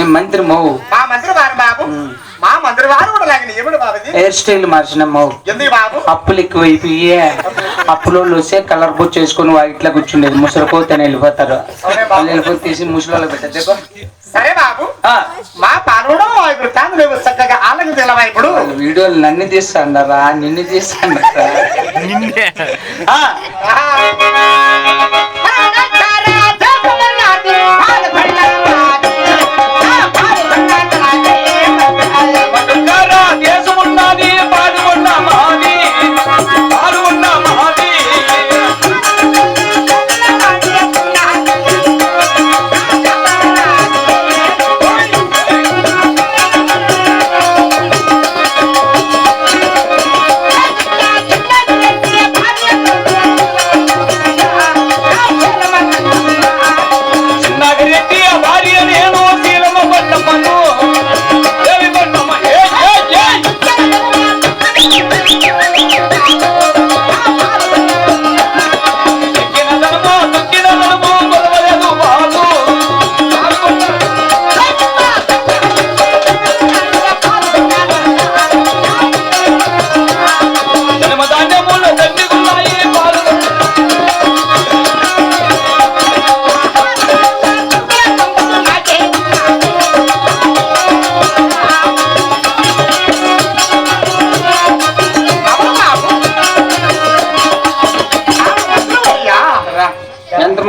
నేను మంత్రి మౌ. మా మంత్రి వారు బాబు. మా మంత్రి వారు కూడా లాగిన ఏమిటి బాబు హెయిర్ స్టైల్ మార్చిన మౌ. ఎందుకు బాబు? అప్పులు ఎక్కువైపోయి. అప్పులో వస్తే కలర్ బొచ్చు చేసుకొని ఇట్లా కూర్చుండేది. ముసలిపోతేనే వెళ్ళిపోతారు. వాళ్ళు వెళ్ళిపోతే తీసి ముసలి పెట్టేది సరే బాబు. మా పాలనలో ఇప్పుడు లేవు చక్కగా ఆలకి తెలవా ఇప్పుడు? వీడియోలు నన్ను తీస్తాండరా? నిన్ను తీస్తాండరా? ఆ.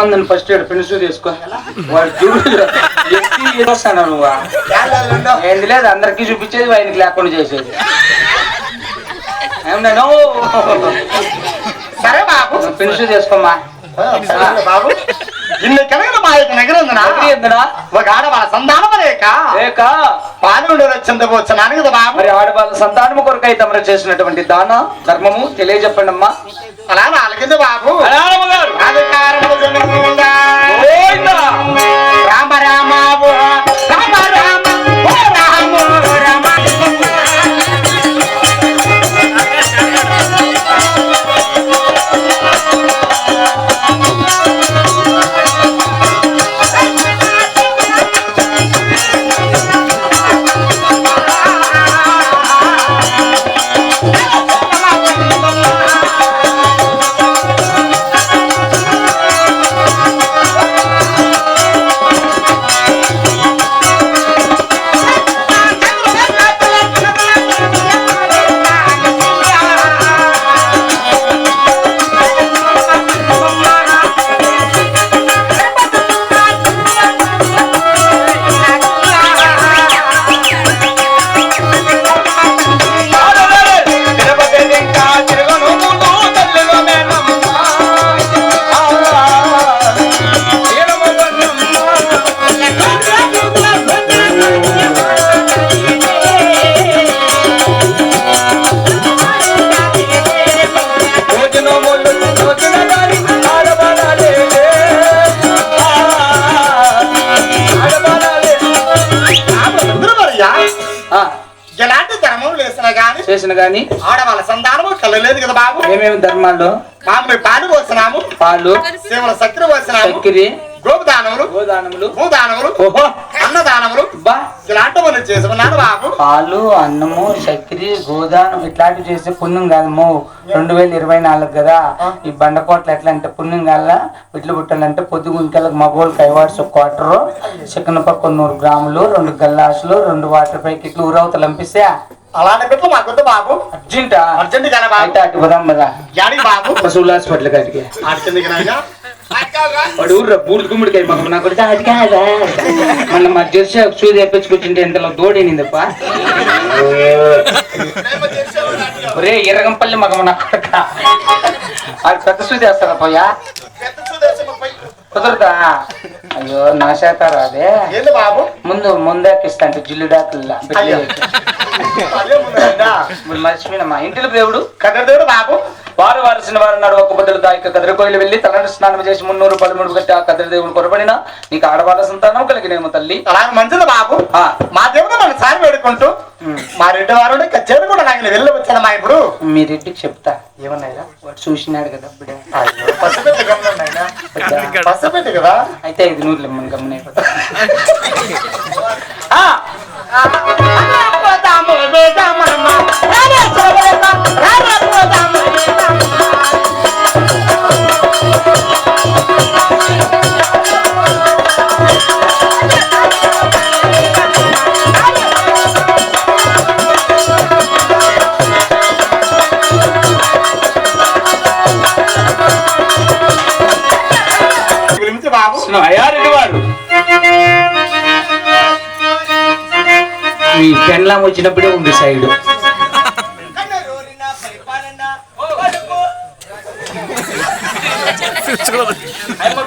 ఎంతమందిని ఫస్ట్ ఇయర్ ఫినిష్ తీసుకో వాడు చూడు. ఎత్తి వస్తాను నువ్వు. ఏంది లేదు అందరికీ చూపించేది ఆయనకి లేకుండా చేసేది. ఏమన్నా సరే బాబు. ఫినిష్ చేసుకోమ్మా. బాబు. ఇన్ని కలిగిన మా యొక్క నగరందున ఎందునా? ఒక ఆడవాళ్ళ లేక? లేక. పాలు చెందవచ్చున్నాను కదా బాబు? మరి ఆడవాళ్ళ సంతానము కొరకై తమరు చేసినటువంటి దాన ధర్మము తెలియజెప్పండి అమ్మా అలా నాలుగింది బాబు. Gracias. చేసిన గాని ఆడవాళ్ళ సంతానము కలలేదు కదా బాబు? ఏమేమి ధర్మాల్లో? బాబు పాలు పోసినాము. పాలు సేవల చక్కెర పోసినాము. చక్కెరి గోపుదానములు గోదానములు భూదానములు ఓహో. అన్నదానములు. బా. ఇలాంటివన్నీ చేసుకున్నాను బాబు? పాలు అన్నము చక్కెర గోదానం ఇట్లాంటివి చేసే పుణ్యం కాదమ్మో రెండు వేల ఇరవై నాలుగు కదా. ఈ బండకోట్లు ఎట్లా అంటే పుణ్యం కాల ఇట్లు పుట్టాలంటే పొద్దు గుంకెలకు మగోళ్ళు కైవాడ్స్ ఒక క్వార్టరు చికెన్ పక్క నూరు గ్రాములు రెండు గల్లాసులు రెండు వాటర్ ప్యాకెట్లు ఊరవతలు పంపిస్తే అలాంటి బిడ్డలు మాకొద్దు బాబు. అర్జెంటా? అర్జెంట్ కదా బాబు. అయితే అటు పోదాం కదా యాడికి బాబు? పశువుల హాస్పిటల్ కాడికి. ఆడికిందికి నాయనా వాడు ఊర్రా బూడిద గుమ్మడికాయ మాకు నాకు అది కాదా? మన మా జెర్సీ సూది తెప్పించుకొచ్చింటే ఎంతలో దోడేనిందప్ప ఒరే ఎర్రగంపల్లి మగ నా కొడక. అది పెద్ద సూది వేస్తారా పోయా. కుదరదా? అయ్యో నా చేత రాదే ఏంది బాబు? ముందు ముందాకిస్తా అంటే జిల్లు డాకుల్లా అయ్యో. అదే ముందరా. ఇప్పుడు మర్చిపోయిన మా ఇంటిలో దేవుడు. కదదేవుడు బాబు. వారు వారసిన వారు నాడు ఒక బదులు దాయిక కదిరి కోయిలు వెళ్ళి తలంటి స్నానం చేసి మున్నూరు పదమూడు కట్టి ఆ కదిరి దేవుడు కొరబడిన నీకు ఆడవాళ్ళ సంతానం కలిగినేమో తల్లి. అలా మంచిది బాబు. ఆ. మా దేవుడు మన సారి వేడుకుంటూ మా రెడ్డి వారు కచేరి కూడా నాకు వెళ్ళి వచ్చాను మా ఇప్పుడు. మీ రెడ్డికి చెప్తా. ఏమన్నాయిరా? వాడు చూసినాడు కదా అయ్యో, పసిబిడ్డ కదా. అయితే ఐదు నూరులు ఇమ్మని పోదాము, ఈ పెండ్లాం వచ్చినప్పుడే ఉంది సైడ్.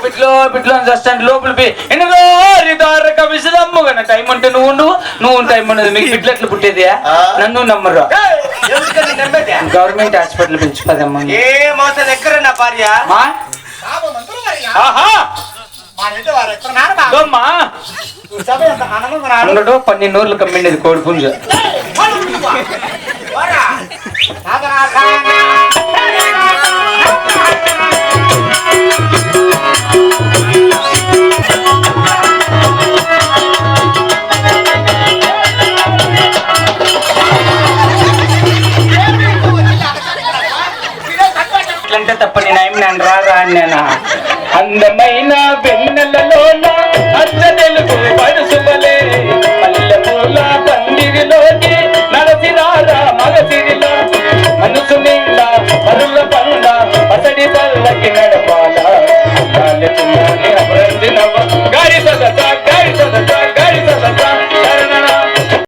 పిట్లో అని చేస్తాను లోపల పోయి ఎన్నో దారక టైం అంటే నువ్వు ఉండు నువ్వు టైం ఉండదు. మీకు పిట్లు ఎట్లా పుట్టేది. నన్ను నమ్మరు? గవర్నమెంట్ హాస్పిటల్ పెంచుకోదమ్మా ఏ మోసం ఎక్కడ నా భార్య? ఆహా! మా ఇంటి వారు ఎక్కడ నాన్న బాబు? అమ్మా సభ ఎంత ఆనందంగా ఉన్నాడు. ఉండడు పన్నెండు నూర్లు కమ్మిండేది కోడి పుంజు పోరా. నాగరాజా. ఇట్లంటే తప్ప నేను ఏమి నేను రాదా అని నేను అందమైన వెన్నెల